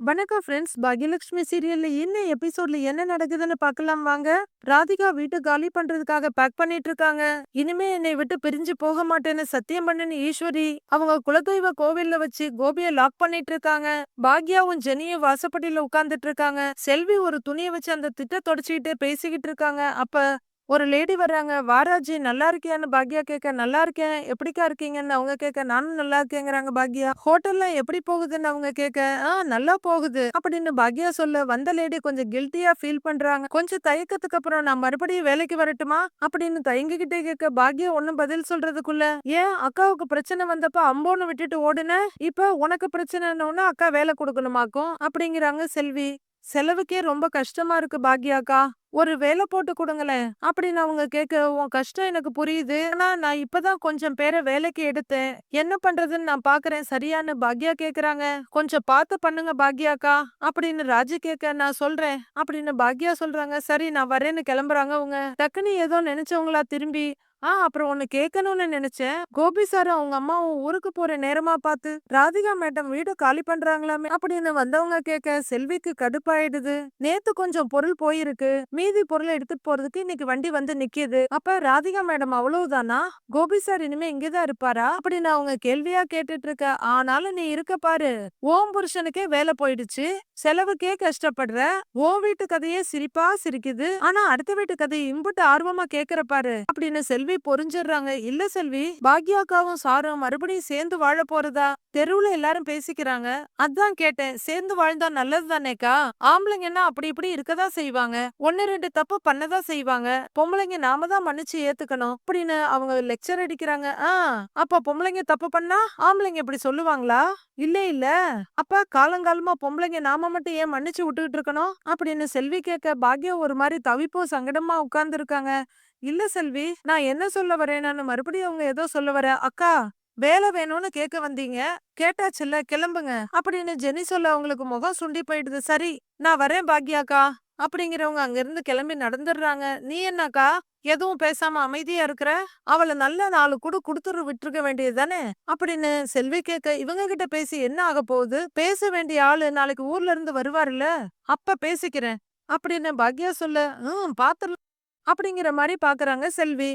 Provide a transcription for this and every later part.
வணக்கம் ஃப்ரெண்ட்ஸ். பாக்யலட்சுமி சீரியல்ல என்ன எபிசோட்ல என்ன நடக்குதுன்னு பார்க்கலாம் வாங்க. ராதிகா வீட்டு காலி பண்றதுக்காக பேக் பண்ணிட்டு இருக்காங்க இனிமே என்னை விட்டு பிரிஞ்சு போக மாட்டேன்னு சத்தியம் பண்ணனு ஈஸ்வரி அவங்க குலதெய்வ கோவில்ல வச்சு கோபிய லாக் பண்ணிட்டு இருக்காங்க பாக்யாவும் ஜெனியும் வாசப்பட்டியில உட்கார்ந்துட்டு இருக்காங்க செல்வி ஒரு துணியை வச்சு அந்த திட்ட தொடச்சிக்கிட்டு பேசிக்கிட்டு இருக்காங்க அப்ப ஒரு லேடி வர்றாங்க வாராஜி நல்லா இருக்கியான்னு பாக்யா கேட்க நல்லா இருக்கேன். எப்படிக்கா இருக்கீங்கன்னு அவங்க கேட்க நானும் நல்லா இருக்கேங்கிறாங்க பாக்யா. ஹோட்டல்ல எப்படி போகுதுன்னு அவங்க கேட்க ஆ நல்லா போகுது அப்படின்னு பாக்யா சொல்ல வந்த லேடி கொஞ்சம் கில்ட்டியா ஃபீல் பண்றாங்க. கொஞ்சம் தயக்கத்துக்கு அப்புறம் நான் மறுபடியும் வேலைக்கு வரட்டுமா? அப்படின்னு தயங்கிக்கிட்டே கேட்க பாக்யா ஒன்னும் பதில் சொல்றதுக்குள்ள ஏன் அக்காவுக்கு பிரச்சனை வந்தப்ப அம்போன்னு விட்டுட்டு ஓடுன? இப்ப உனக்கு பிரச்சனைன்னு அக்கா வேலை கொடுக்கணுமாக்கும்? அப்படிங்கிறாங்க செல்வி. செலவுக்கே ரொம்ப கஷ்டமா இருக்கு பாக்யாக்கா. ஒரு வேலை போட்டு கொடுங்களேன். அப்படின்னு அவங்க கேட்க உன் கஷ்டம் எனக்கு புரியுது. ஆனா நான் இப்பதான் கொஞ்சம் பேரை வேலைக்கு எடுத்தேன். என்ன பண்றதுன்னு நான் பாக்குறேன். சரியான்னு பாக்யா கேக்குறாங்க. கொஞ்சம் பார்த்து பண்ணுங்க பாக்யாக்கா. அப்படின்னு ராஜு கேட்க நான் சொல்றேன். அப்படின்னு பாக்யா சொல்றாங்க. சரி நான் வரேன்னு கிளம்புறாங்க அவங்க. டக்குன்னு ஏதோ நினைச்சவங்களா திரும்பி ஆ அப்புறம் ஒன்னு கேட்கணும்னு நினைச்சேன். கோபி சார் அவங்க அம்மாவும் ஊருக்கு போற நேரமா பார்த்து ராதிகா மேடம் வீடு காலி பண்றாங்களாமே அப்படின்னு வந்தவங்க கேட்க செல்விக்கு கடுப்பாயிடுது. நேத்து கொஞ்சம் பொருள் போயிருக்கு. மீதி பொருளை எடுத்துட்டு போறதுக்கு இன்னைக்கு வண்டி வந்து நிக்கிது. அப்ப ராதிகா மேடம் அவ்வளவுதானா? கோபி சார் இனிமே இங்கதான் இருப்பாரா? அப்படின்னு அவங்க கேள்வியா கேட்டுட்டு இருக்க ஆனாலும் நீ இருக்க பாரு. ஓம் புருஷனுக்கே வேலை போயிடுச்சு. செலவுக்கே கஷ்டப்படுற. ஓ வீட்டு கதையே சிரிப்பா சிரிக்குது. ஆனா அடுத்த வீட்டு கதையை இம்புட்டு ஆர்வமா கேக்குற பாரு அப்படின்னு செல்வி பொறிஞ்சிடுறாங்க. இல்ல செல்வி பாக்யாக்காவும் சாரும் மறுபடியும் சேர்ந்து வாழ போறதா? தெருவுல எல்லாரும் பேசிக்கிறாங்க. அதான் கேட்டேன். சேர்ந்து வாழ்ந்தா நல்லது தானேக்கா ஆம்பளைங்கன்னா அப்படி இப்படி இருக்கதான் செய்வாங்க. ஒன்னு ரெண்டு தப்பு பண்ணதான் செய்வாங்க. பொம்பளைங்க நாம தான் மன்னிச்சு ஏத்துக்கணும். அப்படின்னு அவங்க லெக்சர் அடிக்கிறாங்க. ஆ அப்ப பொம்பளைங்க தப்பு பண்ணா ஆம்பளைங்க இப்படி சொல்லுவாங்களா? இல்ல இல்ல. அப்ப காலங்காலமா பொம்பளைங்க நாம மட்டும் ஏன் மன்னிச்சு விட்டுக்கிட்டு இருக்கணும்? அப்படின்னு செல்வி கேட்க பாக்யம் ஒரு மாதிரி தவிப்போ சங்கடமா உட்கார்ந்து இருக்காங்க இல்ல செல்வி நான் என்ன சொல்ல வரேன்னு மறுபடியும் அவங்க ஏதோ சொல்ல வர அக்கா வேலை வேணும்னு கேட்க வந்தீங்க கேட்டாச்சுல்ல கிளம்புங்க. அப்படின்னு ஜெனி சொல்ல அவங்களுக்கு முகம் சுண்டி போயிடுது. சரி நான் வரேன் பாக்யாக்கா. அப்படிங்கிறவங்க அங்க இருந்து கிளம்பி நடந்துடுறாங்க. நீ என்னக்கா? எதுவும் பேசாம அமைதியா இருக்கிற? அவளை நல்ல நாலு குடு குடுத்துரு விட்டுருக்க வேண்டியது தானே? அப்படின்னு செல்வி கேட்க இவங்க கிட்ட பேசி என்ன ஆக போகுது? பேச வேண்டிய ஆளு நாளைக்கு ஊர்ல இருந்து வருவாருல்ல அப்ப பேசிக்கிறேன். அப்படின்னு பாக்யா சொல்ல ம் பாத்துடலாம் அப்படிங்கிற மாதிரி பாக்குறாங்க செல்வி.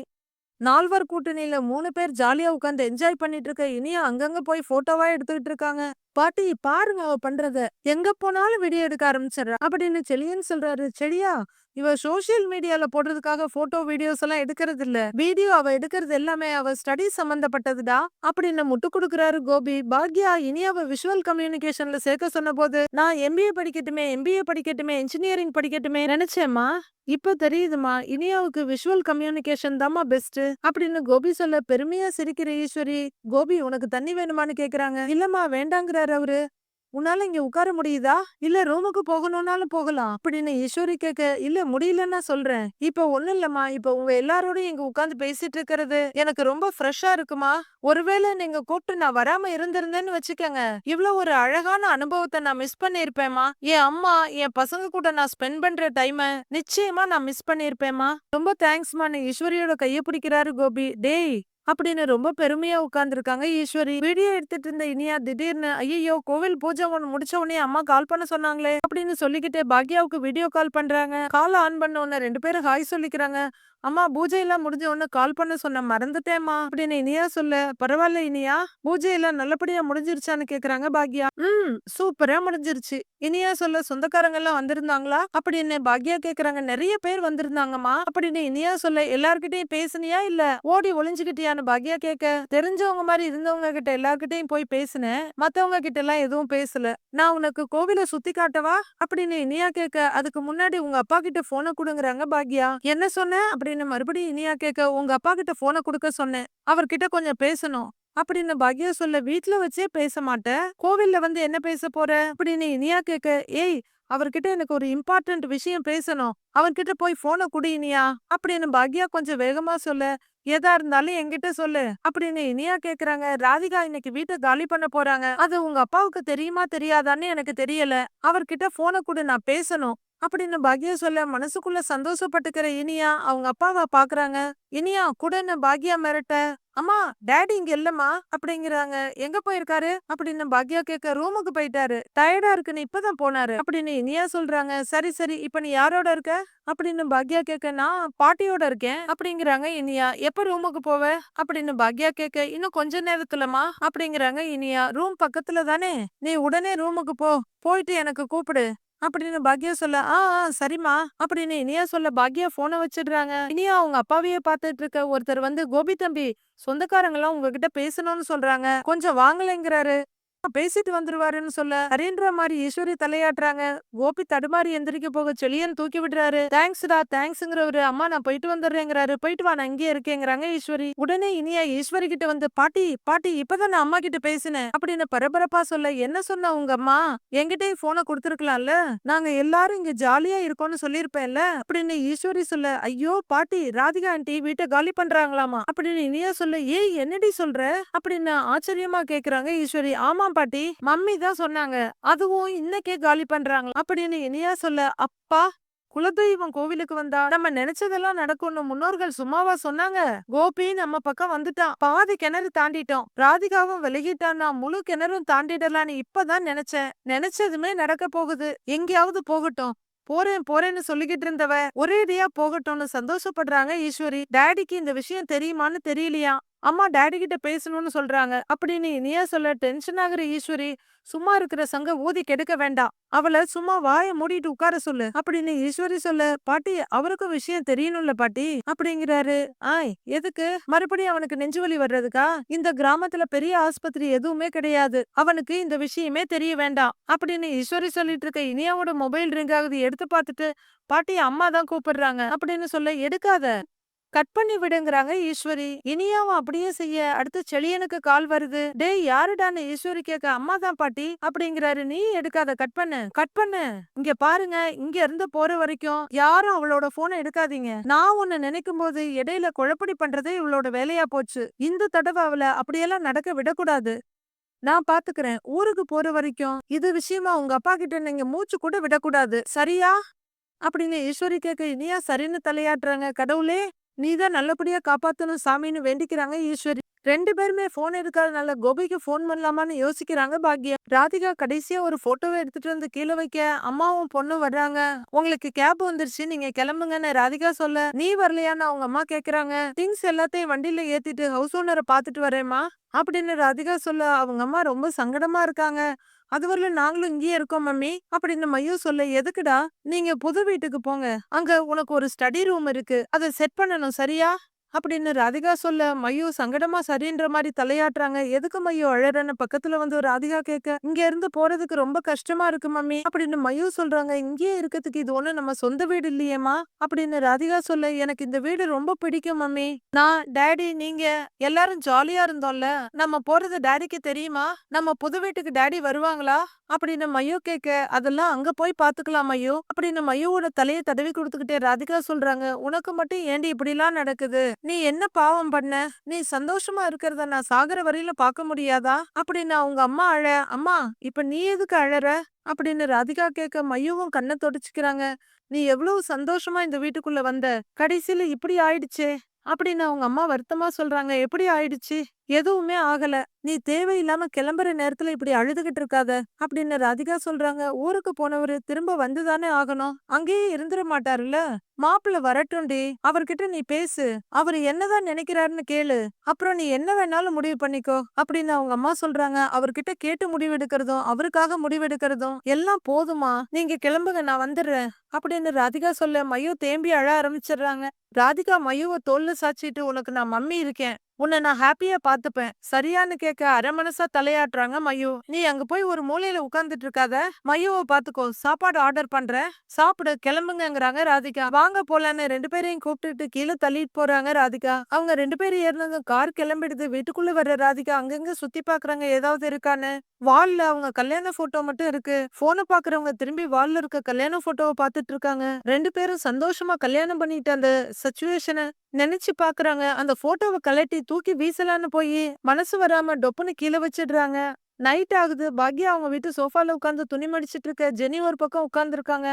நால்வர் கூட்டணியில மூணு பேர் ஜாலியா உட்காந்து என்ஜாய் பண்ணிட்டு இருக்க இனியா அங்கங்க போய் போட்டோவா எடுத்துக்கிட்டு இருக்காங்க. பாட்டி பாருங்க அவ பண்றத. எங்க போனாலும் வீடியோ எடுக்க ஆரம்பிச்சிடுறா. அப்படின்னு செழியன்னு சொல்றாரு. செடியா இவ சோசியல் மீடியால போடுறதுக்காக போட்டோ வீடியோஸ் எல்லாம் எடுக்கிறது இல்ல. வீடியோ அவ எடுக்கிறது எல்லாமே அவ ஸ்டடி சம்பந்தப்பட்டதுடா அப்படின்னு முட்டு கொடுக்கறாரு கோபி. பாக்யா இனி அவ விஷுவல் கம்யூனிகேஷன்ல சேர்க்க சொன்ன போது நான் எம்பிஏ படிக்கட்டுமே எம்பிஏ படிக்கட்டுமே இன்ஜினியரிங் படிக்கட்டுமே நினைச்சேம்மா. இப்ப தெரியுதுமா இனியாவுக்கு விஷுவல் கம்யூனிகேஷன் தாமா பெஸ்ட் அப்படின்னு கோபி சொல்ல பெருமையா சிரிக்கிற ஈஸ்வரி. கோபி உனக்கு தண்ணி வேணுமான்னு கேக்குறாங்க. இல்லம்மா வேண்டாங்கிறாரு அவரு. உன்னால இங்க உட்கார முடியுதா? இல்ல ரூமுக்கு போகணும்னாலும் போகலாம். அப்படின்னு ஈஸ்வரி கேட்க இல்ல முடியலன்னா சொல்றேன். இப்ப ஒண்ணும் இல்லம்மா. இப்ப உங்க எல்லாரோடையும் இங்க உட்காந்து பேசிட்டு இருக்கிறது எனக்கு ரொம்ப ஃப்ரெஷ்ஷா இருக்குமா? ஒருவேளை நீங்க கூப்பிட்டு நான் வராம இருந்திருந்தேன்னு வச்சுக்கோங்க. இவ்வளவு ஒரு அழகான அனுபவத்தை நான் மிஸ் பண்ணிருப்பேமா என் அம்மா என் பசங்க கூட நான் ஸ்பெண்ட் பண்ற டைம நிச்சயமா நான் மிஸ் பண்ணிருப்பேமா ரொம்ப தேங்க்ஸ்மா ஈஸ்வரியோட கைய பிடிக்கிறாரு கோபி. டேய் அப்படின்னு ரொம்ப பெருமையா உட்கார்ந்துருக்காங்க. ஈஸ்வரி வீடியோ எடுத்துட்டு இருந்த இனியா திடீர்னு ஐயோ கோவில் பூஜை ஒன்று முடிச்ச உடனே அம்மா கால் பண்ண சொன்னாங்களே அப்படின்னு சொல்லிக்கிட்டே பாக்யாவுக்கு வீடியோ கால் பண்றாங்க. கால் ஆன் பண்ண உடனே ரெண்டு பேரும் ஹாய் சொல்லிக்கிறாங்க. அம்மா பூஜை எல்லாம் முடிஞ்ச உடனே கால் பண்ண சொன்ன மறந்துட்டேம்மா. அப்படின்னு இனியா சொல்ல. பரவாயில்ல இனியா பூஜை எல்லாம் நல்லபடியா முடிஞ்சிருச்சான்னு கேக்குறாங்க பாக்யா. ம். சூப்பரா முடிஞ்சிருச்சு. இனியா சொல்ல சொந்தக்காரங்க எல்லாம் வந்திருந்தாங்களா? அப்படின்னு பாக்யா கேக்குறாங்க. நிறைய பேர் வந்திருந்தாங்கம்மா. அப்படின்னு இனியா சொல்ல எல்லார்கிட்டயும் பேசுனியா இல்ல? ஓடி ஒளிஞ்சுக்கிட்டியான்னு பாக்யா கேட்க தெரிஞ்சவங்க மாதிரி இருந்தவங்க கிட்ட எல்லார்கிட்டயும் போய் பேசினேன் மத்தவங்க கிட்ட எல்லாம் எதுவும் பேசல. நான் உனக்கு கோவில சுத்தி காட்டவா? அப்படின்னு இனியா கேட்க அதுக்கு முன்னாடி உங்க அப்பா கிட்ட போனை கொடுங்கறாங்க பாக்யா. என்ன சொன்ன? அப்படின்னு மறுபடியும் இனியா கேட்க உங்க அப்பா கிட்ட போனை கொடுக்க சொன்னேன். அவர்கிட்ட கொஞ்சம் பேசணும். அப்படின்னு பாக்யா சொல்ல வீட்டுல வச்சே பேச மாட்டேன் கோவில்ல வந்து என்ன பேச போற? அப்படின்னு இனியா கேட்க ஏய் அவர்கிட்ட எனக்கு ஒரு இம்பார்ட்டன்ட் விஷயம் பேசணும். அவர்கிட்ட போய் போனை குடி இனியா. அப்படின்னு பாக்யா கொஞ்சம் வேகமா சொல்ல எதா இருந்தாலும் என்கிட்ட சொல்லு. அப்படின்னு இனியா கேக்குறாங்க. ராதிகா இன்னைக்கு வீட்டை காலி பண்ண போறாங்க. அது உங்க அப்பாவுக்கு தெரியுமா தெரியாதான்னு எனக்கு தெரியல. அவர்கிட்ட போனை கூட நான் பேசணும். அப்படின்னு பாக்யா சொல்ல மனசுக்குள்ள சந்தோஷப்பட்டுக்கிற இனியா அவங்க அப்பாவை பாக்குறாங்க. இனியா கூடன்னு பாக்யா மிரட்ட? அம்மா டேடி இங்க இல்லம்மா அப்படிங்கிறாங்க. எங்க போயிருக்காரு? அப்படின்னு பாக்யா கேட்க ரூமுக்கு போயிட்டாரு. டயர்டா இருக்குன்னு இப்பதான் போனாரு அப்படின்னு இனியா சொல்றாங்க. சரி சரி இப்ப நீ யாரோட இருக்க? அப்படின்னு பாக்யா கேட்க நான் பாட்டியோட இருக்கேன் அப்படிங்கிறாங்க இனியா. எப்ப ரூமுக்கு போவ? அப்படின்னு பாக்யா கேட்க இன்னும் கொஞ்ச நேரத்துலமா அப்படிங்கிறாங்க இனியா. ரூம் பக்கத்துல தானே? நீ உடனே ரூமுக்கு போ போயிட்டு எனக்கு கூப்பிடு. அப்படின்னு பாக்யா சொல்ல ஆ ஆ, சரிம்மா அப்படின்னு இனியா சொல்ல பாக்யா போனை வச்சிடுறாங்க. இனியா அவங்க அப்பாவையே பார்த்துட்டு இருக்க ஒருத்தர் வந்து கோபி தம்பி சொந்தக்காரங்க எல்லாம் உங்ககிட்ட பேசணும்னு சொல்றாங்க கொஞ்சம் வாங்கலைங்கிறாரு. பேசிட்டு வந்துருவாருன்னு சொல்ல சரின்ற மாதிரி ஈஸ்வரி தலையாட்டுறாங்க. கோபி தடுமாறி எந்திரிக்க போக செளியன் தூக்கி விடுறாரு. தேங்க்ஸ்டா தேங்க்ஸ்ங்கிறவரு அம்மா நான் போயிட்டு வந்துடுறேங்கிறாரு. போயிட்டு வா நான் இங்கே இருக்கேங்கிறாங்க ஈஸ்வரி. உடனே இனியா ஈஸ்வரி கிட்ட வந்து பாட்டி பாட்டி இப்பதான் நான் அம்மா கிட்ட பேசினேன். அப்படின்னு பரபரப்பா சொல்ல என்ன சொன்ன உங்க அம்மா? என்கிட்டயே போனை கொடுத்துருக்கலாம்ல. நாங்க எல்லாரும் இங்க ஜாலியா இருக்கோம்னு சொல்லிருப்பேன்ல அப்படின்னு ஈஸ்வரி சொல்ல ஐயோ பாட்டி ராதிகா ஆண்டி வீட்டை காலி பண்றாங்களாமா? அப்படின்னு இனியா சொல்ல ஏய் என்னடி சொல்ற? அப்படின்னு ஆச்சரியமா கேக்குறாங்க ஈஸ்வரி. ஆமா பாட்டி. மம்மி தான் சொன்னாங்க. அதுவும் இன்னைக்கே காலி பண்றாங்க அப்படின்னு இனியா சொல்ல அப்பா குலதெய்வம் கோவிலுக்கு வந்தா நம்ம நினைச்சதெல்லாம் நடக்கும்னு முன்னோர்கள் சும்மாவா சொன்னாங்க. கோபி நம்ம பக்கம் வந்துட்டான் பாதி கிணறு தாண்டிட்டோம். ராதிகாவும் விலகிட்டான்னா முழு கிணறும் தாண்டிடலான்னு இப்பதான் நினைச்சேன். நினைச்சதுமே நடக்க போகுது. எங்கேயாவது போகட்டும். போறேன் போறேன்னு சொல்லிக்கிட்டு இருந்தவ ஒரேடியா போகட்டும்னு சந்தோஷப்படுறாங்க ஈஸ்வரி. டேடிக்கு இந்த விஷயம் தெரியுமான்னு தெரியலையா? அம்மா டாடி கிட்ட பேசணும்னு சொல்றாங்க. அப்படின்னு இனியா சொல்ல டென்ஷன் ஆகுற ஈஸ்வரி சும்மா இருக்கிற சங்க ஊதி கெடுக்க வேண்டாம். அவளை சும்மா வாய மூடிட்டு உட்கார சொல்லு. அப்படின்னு ஈஸ்வரி சொல்ல பாட்டி அவருக்கும் விஷயம் தெரியணும்ல பாட்டி. அப்படிங்கிறாரு. ஆய் எதுக்கு? மறுபடியும் அவனுக்கு நெஞ்சு வலி வர்றதுக்கா? இந்த கிராமத்துல பெரிய ஆஸ்பத்திரி எதுவுமே கிடையாது. அவனுக்கு இந்த விஷயமே தெரிய வேண்டாம். அப்படின்னு ஈஸ்வரி சொல்லிட்டு இருக்க இனியாவோட மொபைல் ரிங் ஆகுது எடுத்து பார்த்துட்டு பாட்டி அம்மா தான் கூப்பிடுறாங்க. அப்படின்னு சொல்ல எடுக்காத. கட் பண்ணி விடுங்கிறாங்க ஈஸ்வரி. இனியாவும் அப்படியே செய்ய அடுத்து செளியனுக்கு கால் வருது. டேய் யாருடான்னு ஈஸ்வரி கேட்க அம்மா தான் பாட்டி அப்படிங்கிறாரு. நீ எடுக்காத கட் பண்ணு கட் பண்ணு. இங்க பாருங்க இங்க இருந்து போற வரைக்கும் யாரும் அவளோட போனை எடுக்காதீங்க. நான் உன்னை நினைக்கும் போது இடையில குழப்படி பண்றதே இவளோட வேலையா போச்சு. இந்த தடவை அவளை அப்படியெல்லாம் நடக்க விடக்கூடாது. நான் பாத்துக்கிறேன். ஊருக்கு போற வரைக்கும் இது விஷயமா உங்க அப்பா கிட்ட நீங்க மூச்சு கூட விடக்கூடாது. சரியா? அப்படின்னு ஈஸ்வரி கேட்க இனியா சரின்னு தலையாட்டுறாங்க கடவுளே. நீதான் நல்லபடியா காப்பாத்தணும் சாமின்னு வேண்டிக்கிறாங்க ஈஸ்வரி. ரெண்டு பேருமே போன் எடுக்காதனால கோபிக்கு போன் பண்ணலாமான்னு யோசிக்கிறாங்க பாக்யா. ராதிகா கடைசியா ஒரு போட்டோவை எடுத்துட்டு வந்து கீழே வைக்க அம்மாவும் பொண்ணும் வர்றாங்க. உங்களுக்கு கேப் வந்துருச்சு நீங்க கிளம்புங்கன்னு ராதிகா சொல்ல நீ வரலையான்னு அவங்க அம்மா கேக்குறாங்க. திங்ஸ் எல்லாத்தையும் வண்டியில ஏத்திட்டு ஹவுஸ் ஓனரை பாத்துட்டு வரேம்மா அப்படின்னு ராதிகா சொல்ல அவங்க அம்மா ரொம்ப சங்கடமா இருக்காங்க. அதுவரையிலும் நாங்களும் இங்கேயே இருக்கோம் மம்மி அப்படின்னு மையோ சொல்ல எதுக்குடா? நீங்க புது வீட்டுக்கு போங்க. அங்க உனக்கு ஒரு ஸ்டடி ரூம் இருக்கு. அதை செட் பண்ணணும் சரியா? அப்படின்னு ராதிகா சொல்ல மையோ சங்கடமா சரின்ற மாதிரி தலையாட்டுறாங்க. எதுக்கு மையோ அழறன்னு பக்கத்துல வந்து ராதிகா கேட்க இங்க இருந்து போறதுக்கு ரொம்ப கஷ்டமா இருக்கு மம்மி. அப்படின்னு மையோ சொல்றாங்க இங்கேயே இருக்கிறதுக்கு இது ஒண்ணு நம்ம சொந்த வீடு இல்லையேமா அப்படின்னு ராதிகா சொல்ல எனக்கு இந்த வீடு ரொம்ப பிடிக்கும் மம்மி. நான் டேடி நீங்க எல்லாரும் ஜாலியா இருந்தோம்ல. நம்ம போறது டேடிக்கு தெரியுமா? நம்ம புது வீட்டுக்கு டேடி வருவாங்களா? அப்படின்னு மையோ கேட்க அதெல்லாம் அங்க போய் பாத்துக்கலாம் மையோ. அப்படின்னு மையோவோட தலையை தடவி கொடுத்துக்கிட்டே ராதிகா சொல்றாங்க உனக்கு மட்டும் ஏண்டி இப்படிலாம் நடக்குது? நீ என்ன பாவம் பண்ண? நீ சந்தோஷமா இருக்கிறத நான் சாகர வரையில பார்க்க முடியாதா? அப்படின்னு அவங்க அம்மா அழ அம்மா இப்ப நீ எதுக்கு அழற? அப்படின்னு ராதிகா கேட்க மையவும் கண்ணை தொடச்சிக்கிறாங்க. நீ எவ்வளவு சந்தோஷமா இந்த வீட்டுக்குள்ள வந்த? கடைசியில இப்படி ஆயிடுச்சே? அப்படின்னு அவங்க அம்மா வருத்தமா சொல்றாங்க. எப்படி ஆயிடுச்சு? எதுவுமே ஆகல. நீ தேவையில்லாம கிளம்புற நேரத்துல இப்படி அழுதுகிட்டு இருக்காத அப்படின்னு ராதிகா சொல்றாங்க. ஊருக்கு போனவரு திரும்ப வந்துதானே ஆகணும். அங்கேயே இருந்துட மாட்டாருல்ல. மாப்பிள்ள வரட்டும்டி. அவர்கிட்ட நீ பேசு. அவர் என்னதான் நினைக்கிறாருன்னு கேளு. அப்புறம் நீ என்ன வேணாலும் முடிவு பண்ணிக்கோ அப்படின்னு அவங்க அம்மா சொல்றாங்க. அவர்கிட்ட கேட்டு முடிவெடுக்கிறதும் அவருக்காக முடிவெடுக்கிறதும் எல்லாம் போதுமா நீங்க கிளம்புங்க. நான் வந்துடுறேன் அப்படின்னு ராதிகா சொல்ல மையோ தேம்பி அழ ஆரம்பிச்சிடுறாங்க. ராதிகா மையுவை தோல்ல சாச்சிட்டு உனக்கு நான் மம்மி இருக்கேன். உன்னை நான் ஹாப்பியா பாத்துப்பேன் சரியான்னு கேட்க அரை மனசா தலையாட்டுறாங்க மயு. நீ அங்க போய் ஒரு மூலையில உட்கார்ந்துட்டு இருக்காத. மயுவை பாத்துக்கோ சாப்பாடு ஆர்டர் பண்றேன். சாப்பிடு. கிளம்புங்கிறாங்க ராதிகா. வாங்க போலான்னு ரெண்டு பேரையும் கூப்பிட்டுட்டு கீழே தள்ளிட்டு போறாங்க ராதிகா. அவங்க ரெண்டு பேரும் ஏறினாங்க கார் கிளம்பிடுது. வீட்டுக்குள்ள வர்ற ராதிகா அங்கங்க சுத்தி பாக்குறாங்க ஏதாவது இருக்கான்னு. வால்ல அவங்க கல்யாண போட்டோ மட்டும் இருக்கு. போனை பாக்குறவங்க திரும்பி வால்ல இருக்க கல்யாண போட்டோவை பாத்துட்டு இருக்காங்க. ரெண்டு பேரும் சந்தோஷமா கல்யாணம் பண்ணிட்டு அந்த சுச்சுவேஷனை நினைச்சு பாக்குறாங்க. அந்த போட்டோவை கலட்டி தூக்கி வீசலான்னு போய் மனசு வராம டொப்புன்னு கீழே வச்சிடுறாங்க. நைட் ஆகுது. பாக்யா அவங்க வீட்டு சோஃபால உட்காந்து துணி மடிச்சிட்டு இருக்க. ஜெனி ஒரு பக்கம் உட்காந்துருக்காங்க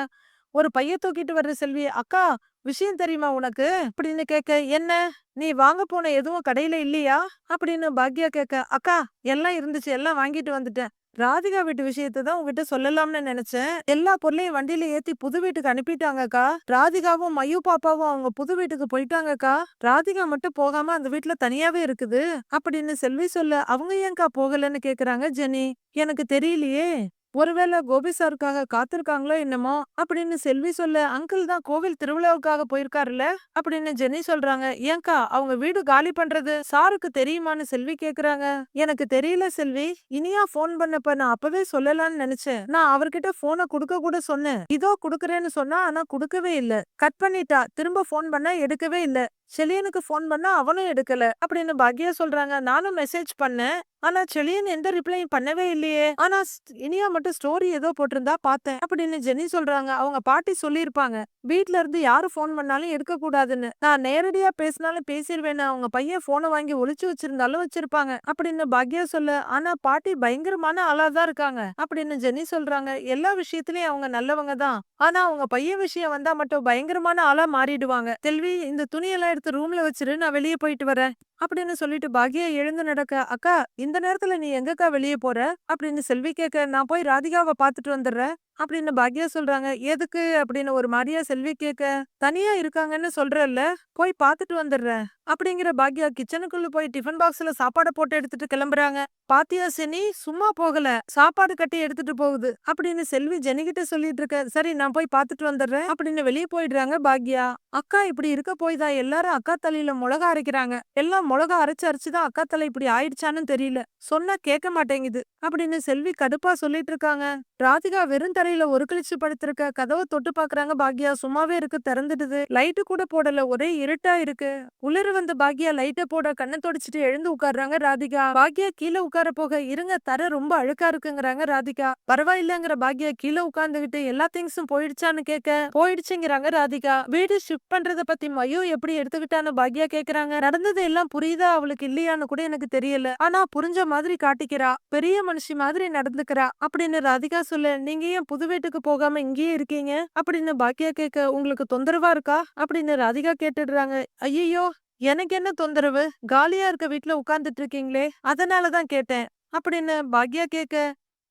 ஒரு பைய தூக்கிட்டு வர்ற செல்வி அக்கா விஷயம் தெரியுமா உனக்கு? அப்படின்னு கேட்க என்ன? நீ வாங்க போன எதுவும் கடையில இல்லையா? அப்படின்னு பாக்யா கேட்க அக்கா எல்லாம் இருந்துச்சு. எல்லாம் வாங்கிட்டு வந்துட்டேன். ராதிகா வீட்டு விஷயத்தை தான் உங்ககிட்ட சொல்லலாம்னு நினைச்சேன். எல்லா பொருளையும் வண்டியில ஏத்தி புது வீட்டுக்கு அனுப்பிட்டாங்கக்கா. ராதிகாவும் மயு பாப்பாவும் அவங்க புது வீட்டுக்கு போயிட்டாங்கக்கா. ராதிகா மட்டும் போகாம அந்த வீட்டுல தனியாவே இருக்குது. அப்படின்னு செல்வி சொல்ல அவங்க ஏன்க்கா போகலன்னு கேக்குறாங்க ஜெனி? எனக்கு தெரியலையே. ஒருவேளை கோபி சாருக்காக காத்திருக்காங்களோ என்னமோ அப்படின்னு செல்வி சொல்ல அங்கிள் தான் கோவில் திருவிழாவுக்காக போயிருக்காருல்ல? அப்படின்னு ஜெனி சொல்றாங்க. ஏங்கா அவங்க வீடு காலி பண்றது சாருக்கு தெரியுமான்னு செல்வி கேக்குறாங்க. எனக்கு தெரியல செல்வி. இனியா ஃபோன் பண்ணப்ப நான் அப்பவே சொல்லலாம்னு நினைச்சேன். நான் அவர்கிட்ட போனை குடுக்க கூட சொன்னேன். இதோ குடுக்கறேன்னு சொன்னா ஆனா குடுக்கவே இல்ல. கட் பண்ணிட்டா திரும்ப ஃபோன் பண்ணா எடுக்கவே இல்ல. செலியனுக்கு ஃபோன் பண்ணா அவனும் எடுக்கல. அப்படின்னு பாக்யா சொல்றாங்க. நானும் மெசேஜ் பண்ணேன். ஆனா செலியன் எந்த ரிப்ளையும் பண்ணவே இல்லையே. ஆனா இனியா மட்டும் ஸ்டோரி ஏதோ போட்டிருந்தா பார்த்தேன். அப்படின்னு ஜெனி சொல்றாங்க. அவங்க பாட்டி சொல்லியிருப்பாங்க. வீட்ல இருந்து யாரு ஃபோன் பண்ணாலும் எடுக்க கூடாதுன்னு. நான் நேரடியா பேசினாலும் பேசிடுவேன்னு அவங்க பையன் போனை வாங்கி ஒளிச்சு வச்சிருந்தாலும் வச்சிருப்பாங்க. அப்படின்னு பாக்யா சொல்ல. ஆனா பாட்டி பயங்கரமான ஆளாதான் இருக்காங்க. அப்படின்னு ஜெனி சொல்றாங்க. எல்லா விஷயத்திலயும் அவங்க நல்லவங்க தான். ஆனா அவங்க பையன் விஷயம் வந்தா மட்டும் பயங்கரமான ஆளா மாறிடுவாங்க. செல்வி இந்த துணியெல்லாம் எடுத்து ரூம்ல வச்சிரு. நான் வெளியே போயிட்டு வரேன். அப்படின்னு சொல்லிட்டு பாக்யா எழுந்து நடக்க அக்கா இந்த நேரத்துல நீ எங்கக்கா வெளியே போற? அப்படின்னு செல்வி கேட்க நான் போய் ராதிகாவை பாத்துட்டு வந்துடுறேன் அப்படின்னு பாக்யா சொல்றாங்க. எதுக்கு அப்படின்னு ஒரு மாதிரியா செல்வி கேட்க தனியா இருக்காங்கன்னு சொல்றல்ல போய் பாத்துட்டு வந்துடுறேன் அப்படிங்கிற பாக்யா கிச்சனுக்குள்ள போய் டிஃபன் பாக்ஸ்ல சாப்பாடை போட்டு எடுத்துட்டு கிளம்புறாங்க. பாத்தியா செனி சும்மா போகல சாப்பாடு கட்டி எடுத்துட்டு போகுது அப்படின்னு செல்வி ஜெனிகிட்ட சொல்லிட்டு இருக்க. சரி நான் போய் பாத்துட்டு வந்துடுறேன் அப்படின்னு வெளியே போயிடுறாங்க பாக்யா. அக்கா இப்படி இருக்க போய் தான் எல்லாரும் அக்கா தலையில மிளகா அரைக்கிறாங்க. எல்லாம் மிளகா அரைச்சு அரைச்சுதான் அக்கா தலை இப்படி ஆயிடுச்சான்னு தெரியல. சொன்னா கேட்க மாட்டேங்குது அப்படின்னு செல்வி கடுப்பா சொல்லிட்டு இருக்காங்க. ராதிகா வெறும் தரையில ஒரு கழிச்சு படுத்திருக்க கதவை தொட்டு பாக்குறாங்க பாக்யா. சும்மாவே இருக்கு திறந்துடுது. லைட்டு கூட போடல ஒரே இருட்டா இருக்கு. உளிர வந்த பாக்யா லைட்ட போட கண்ணை தொடச்சிட்டு எழுந்து உட்காடுறாங்க ராதிகா. பாக்யா கீழே உட்கார போக இருங்க தர ரொம்ப அழுக்கா இருக்குங்கிறாங்க ராதிகா. பரவாயில்லங்கிற பாக்யா கீழே உட்கார்ந்துகிட்டு எல்லா திங்ஸும் போயிடுச்சான்னு கேட்க போயிடுச்சுங்கிறாங்க ராதிகா. வீடு ஷிஃப்ட் பண்றத பத்தி மயோ எப்படி எடுத்துக்கிட்டான்னு பாக்யா கேக்குறாங்க. நடந்தது எல்லாம் புரியுதா அவளுக்கு இல்லையான்னு கூட எனக்கு தெரியல. ஆனா புரிஞ்ச மாதிரி காட்டிக்கிறா. பெரிய மனுஷி மாதிரி நடந்துக்கிறா. அப்படின்னு ராதிகா சொல்ல நீங்க ஏன் புது புது வீட்டுக்கு போகாம இங்கேயே இருக்கீங்க? அப்படின்னு பாக்கியா கேட்க உங்களுக்கு தொந்தரவா இருக்கா? அப்படின்னு ராதிகா கேட்டுடுறாங்க. ஐயோ எனக்கு என்ன தொந்தரவு? காலியா இருக்க வீட்ல உட்கார்ந்துட்டு இருக்கீங்களே அதனாலதான் கேட்டேன். அப்படின்னு பாக்யா கேட்க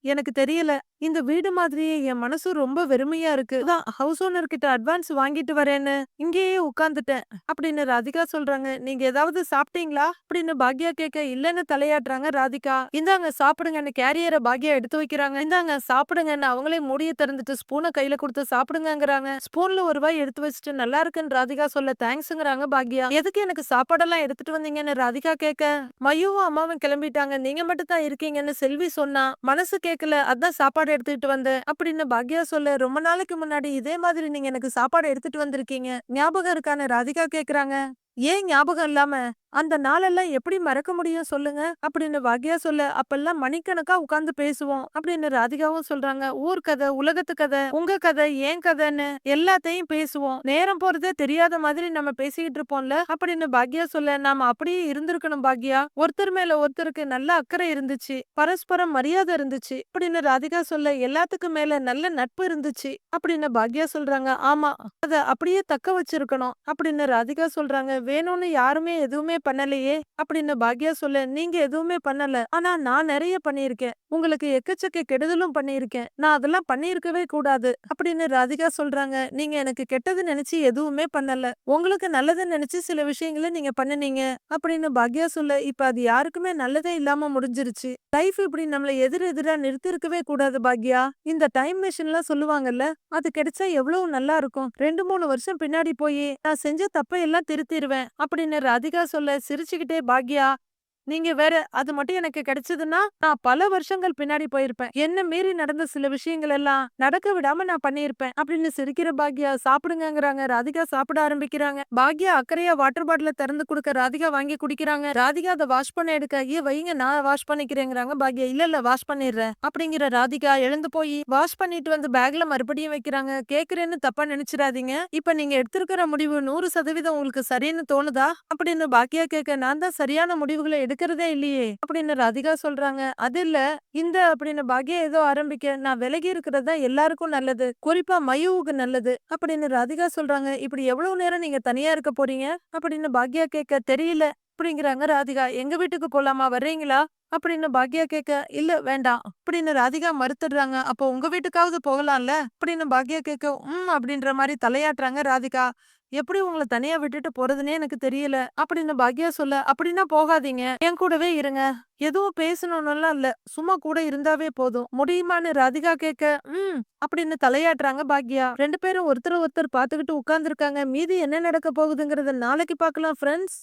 எனக்கு தெரியல. இந்த வீடு மாதிரியே என் மனசு ரொம்ப வெறுமையா இருக்கு. தான் ஹவுஸ் ஓனர் கிட்ட அட்வான்ஸ் வாங்கிட்டு வரேன்னு இங்கேயே உட்காந்துட்டேன் அப்படின்னு ராதிகா சொல்றாங்க. நீங்க ஏதாவது சாப்பிட்டீங்களா? அப்படின்னு பாக்யா கேட்க இல்லன்னு தலையாட்டுறாங்க ராதிகா. இந்தாங்க சாப்பிடுங்கன்னு கேரியரை பாக்யா எடுத்து வைக்கிறாங்க. இந்தாங்க சாப்பிடுங்கன்னு அவங்களே மூடிய திறந்துட்டு ஸ்பூனை கையில கொடுத்து சாப்பிடுங்கிறாங்க ஸ்பூன்ல ஒரு ரூபாய் எடுத்து வச்சுட்டு நல்லா இருக்குன்னு ராதிகா சொல்ல தேங்க்ஸ்ங்கிறாங்க பாக்யா. எதுக்கு எனக்கு சாப்பாடெல்லாம் எடுத்துட்டு வந்தீங்கன்னு ராதிகா கேட்க மயுவும் அம்மாவும் கிளம்பிட்டாங்க. நீங்க மட்டும் தான் இருக்கீங்கன்னு செல்வி சொன்னா மனசு கேட்கல அதான் சாப்பாடு எடுத்துட்டு வந்தேன் அப்படின்னு பாக்யா சொல்ல ரொம்ப நாளைக்கு முன்னாடி இதே மாதிரி நீங்க எனக்கு சாப்பாடு எடுத்துட்டு வந்திருக்கீங்க. ஞாபகம் இருக்கான்னு ராதிகா கேக்குறாங்க. ஏன் ஞாபகம் இல்லாம அந்த நாளெல்லாம் எப்படி மறக்க முடியும் சொல்லுங்க அப்படின்னு வகையா சொல்ல அப்பெல்லாம் மணிக்கணக்கா உட்கார்ந்து பேசுவோம் அப்படின்னு ராதிகாவும் சொல்றாங்க. ஊர் கதை உலகத்து கதை உங்க கதை ஏன் கதைன்னு எல்லாத்தையும் பேசுவோம். நேரம் போறதே தெரியாத மாதிரி நம்ம பேசிக்கிட்டு இருப்போம்ல அப்படின்னு பாக்யா சொல்ல நாம அப்படியே இருந்திருக்கணும் பாக்யா. ஒருத்தர் மேல ஒருத்தருக்கு நல்ல அக்கறை இருந்துச்சு பரஸ்பரம் மரியாதை இருந்துச்சு அப்படின்னு ராதிகா சொல்ல எல்லாத்துக்கும் மேல நல்ல நட்பு இருந்துச்சு அப்படின்னு பாக்யா சொல்றாங்க. ஆமா அத அப்படியே தக்க வச்சிருக்கணும் அப்படின்னு ராதிகா சொல்றாங்க. வேணும்னு யாருமே எதுவுமே பண்ணலையே அப்படின்னு பாக்யா சொல்ல நீங்க எதுவுமே பண்ணல. ஆனா நான் நிறைய பண்ணியிருக்கேன். உங்களுக்கு எக்கச்சக்க கெடுதலும் பண்ணியிருக்கேன். நான் அதெல்லாம் பண்ணியிருக்கவே கூடாது அப்படின்னு ராதிகா சொல்றாங்க. நீங்க எனக்கு கெட்டது நினைச்சு எதுவுமே பண்ணல. உங்களுக்கு நல்லது நினைச்சு சில விஷயங்களை நீங்க பண்ணுனீங்க அப்படின்னு பாக்யா சொல்ல இப்ப அது யாருக்குமே நல்லதே இல்லாம முடிஞ்சிருச்சு. லைஃப் இப்படி நம்மள எதிர் எதிரா நிறுத்திருக்கவே கூடாது பாக்யா. இந்த டைம் மிஷின்லாம் சொல்லுவாங்கல்ல அது கிடைச்சா எவ்வளவு நல்லா இருக்கும். ரெண்டு மூணு வருஷம் பின்னாடி போய் நான் செஞ்ச தப்பை எல்லாம் திருத்திடுவேன் அப்படின்னு ராதிகா சொல்ல சிரிச்சுக்கிட்டே பாக்யா நீங்க வேற அது மட்டும் எனக்கு கிடைச்சதுன்னா நான் பல வருஷங்கள் பின்னாடி போயிருப்பேன். என்ன மீறி நடந்த சில விஷயங்கள் எல்லாம் நடக்க விடாம நான் பண்ணியிருப்பேன். அப்படின்னு சிரிக்கிற பாக்யா சாப்பிடுங்கிறாங்க ராதிகா சாப்பிட ஆரம்பிக்கிறாங்க. பாக்யா அக்கறையா வாட்டர் பாட்டில திறந்து கொடுக்க ராதிகா வாங்கி குடிக்கிறாங்க. ராதிகா அதை வாஷ் பண்ண எடுக்க ஐயே வைங்க நான் வாஷ் பண்ணிக்கிறேங்கிறாங்க. பாக்யா இல்ல இல்ல வாஷ் பண்ணிடுறேன். அப்படிங்கிற ராதிகா எழுந்து போய் வாஷ் பண்ணிட்டு வந்து பேக்ல மறுபடியும் வைக்கிறாங்க. கேக்குறேன்னு தப்பா நினைச்சிடாதீங்க. இப்ப நீங்க எடுத்திருக்கிற முடிவு நூறு சதவீதம் உங்களுக்கு சரின்னு தோணுதா? அப்படின்னு பாக்கியா கேட்க நான் தான் சரியான முடிவுகளை எடுக்க இருக்கிறதே இல்லையே அப்படின்னு ராதிகா சொல்றாங்க. அது இல்ல இந்த அப்படின்னு பாக்யா ஏதோ ஆரம்பிக்க நான் விலகி இருக்கிறதா தான் எல்லாருக்கும் நல்லது குறிப்பா மயுவுக்கு நல்லது அப்படின்னு ராதிகா சொல்றாங்க. இப்படி எவ்வளவு நேரம் நீங்க தனியா இருக்க போறீங்க? அப்படின்னு பாக்யா கேட்க தெரியல அப்படிங்கிறாங்க ராதிகா. எங்க வீட்டுக்கு போலாமா? வர்றீங்களா? அப்படின்னு பாக்யா கேட்க இல்ல வேண்டாம் அப்படின்னு ராதிகா மறுத்துடுறாங்க. அப்போ உங்க வீட்டுக்காவது போகலாம்ல? அப்படின்னு பாக்யா கேட்க ம் அப்படின்ற மாதிரி தலையாட்டுறாங்க ராதிகா. எப்படி உங்களை தனியா விட்டுட்டு போறதுன்னே எனக்கு தெரியல. அப்படின்னு பாக்யா சொல்ல அப்படின்னா போகாதீங்க. என் கூடவே இருங்க. எதுவும் பேசணும்னுலாம் இல்ல. சும்மா கூட இருந்தாவே போதும். முடியுமான்னு ராதிகா கேட்க ம் அப்படின்னு தலையாட்டுறாங்க பாக்யா. ரெண்டு பேரும் ஒருத்தர் ஒருத்தர் பாத்துக்கிட்டு உட்கார்ந்துருக்காங்க. மீதி என்ன நடக்க போகுதுங்கிறத நாளைக்கு பார்க்கலாம் ஃப்ரெண்ட்ஸ்